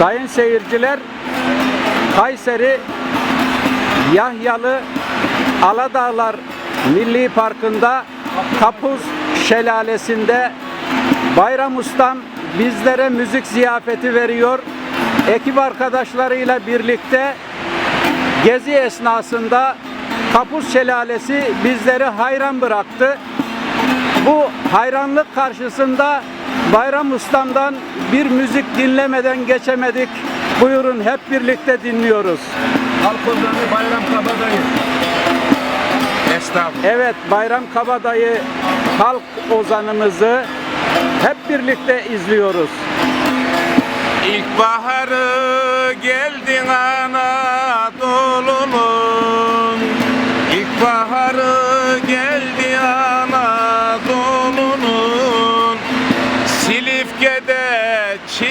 Sayın seyirciler, Kayseri Yahyalı Aladağlar Milli Parkı'nda Kapuz Şelalesi'nde Bayram Ustam bizlere müzik ziyafeti veriyor. Ekip arkadaşlarıyla birlikte gezi esnasında Kapuz Şelalesi bizleri hayran bıraktı. Bu hayranlık karşısında Bayram Ustam'dan bir müzik dinlemeden geçemedik. Buyurun hep birlikte dinliyoruz. Halk ozanı Bayram Kabadayı. Estağfurullah. Evet Bayram Kabadayı halk ozanımızı hep birlikte izliyoruz. İlkbaharı geldin Anadolu'nun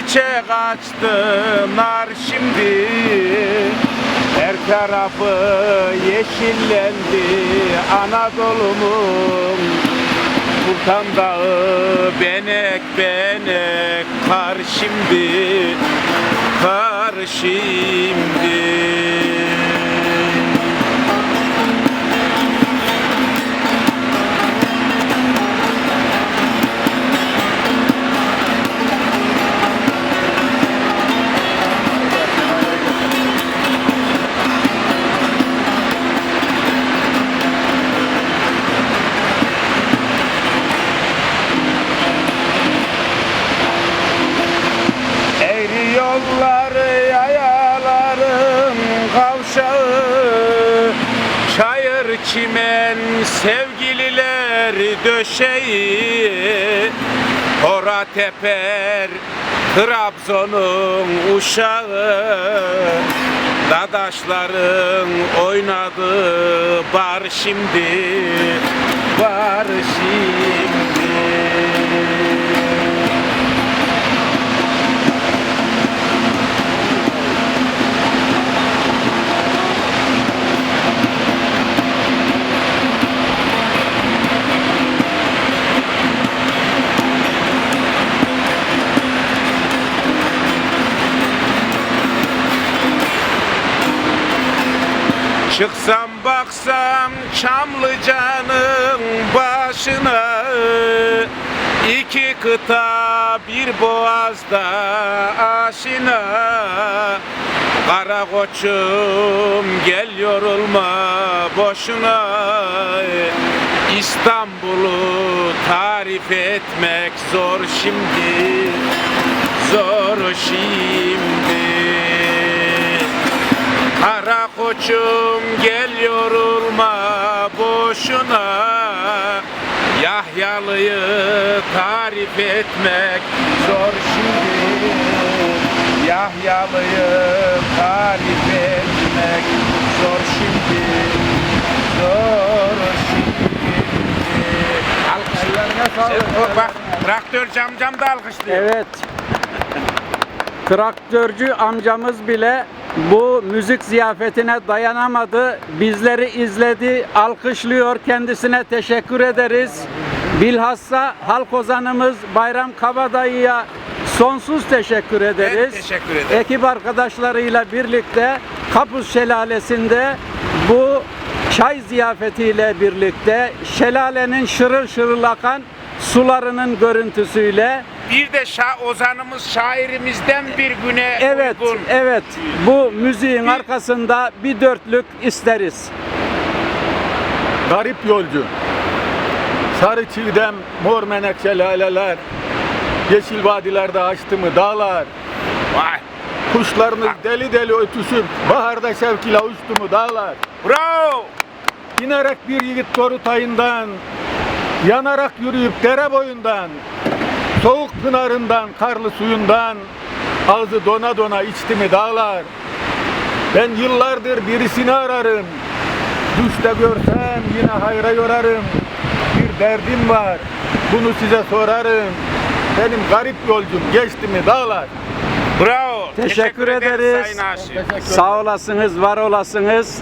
çiçek açtı şimdi. Her tarafı yeşillendi Anadolu'nun. Sultan Dağı benek benek kar şimdi kar şimdi çimen sevgililer döşeği. Hora teper Trabzon'un uşağı. Dadaşların oynadığı bar şimdi Bar şimdi Çıksam baksam Çamlıca'nın başına iki kıta bir boğazda aşina. Kara koçum gel yorulma boşuna. İstanbul'u tarif etmek zor şimdi Zor şimdi Kara koçum gel yorulma boşuna. Yahyalı'yı tarif etmek zor şimdi. Yahyalı'yı tarif etmek zor şimdi. Zor şimdi. Alkışlarına Bak traktörcü amcam da alkışlıyor. Evet. Traktörcü amcamız bile bu müzik ziyafetine dayanamadı. Bizleri izledi, alkışlıyor. Kendisine teşekkür ederiz. Bilhassa halk ozanımız Bayram Kabadayı'ya sonsuz teşekkür ederiz. teşekkür ederim. Ekip arkadaşlarıyla birlikte Kapuz Şelalesi'nde bu çay ziyafetiyle birlikte şelalenin şırıl şırıl akan sularının görüntüsüyle Bir de şa ozanımız şairimizden bir güne Evet, uygun. evet. Bu müziğin arkasında bir dörtlük isteriz. Garip yolcu. Sarı çiğdem, mor menekşe laleler. Yeşil vadilerde açtı mı dağlar. Vay. Kuşlarınız deli deli ötüşüp baharda şevk ile uçtu mu dağlar. Bravo. İnerek bir yiğit toru tayından, yanarak yürüyüp dere boyundan, soğuk pınarından, karlı suyundan, ağzı dona dona içti mi dağlar. Ben yıllardır birisini ararım, düşte görsem yine hayra yorarım. Bir derdim var, bunu size sorarım. Benim garip yolcum geçti mi dağlar. Bravo. Teşekkür ederiz. Sayın Aşık. Sağ olasınız, var olasınız.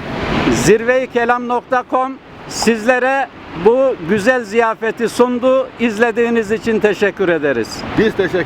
Zirveykelam.com sizlere bu güzel ziyafeti sundu. İzlediğiniz için teşekkür ederiz. Biz teşekkür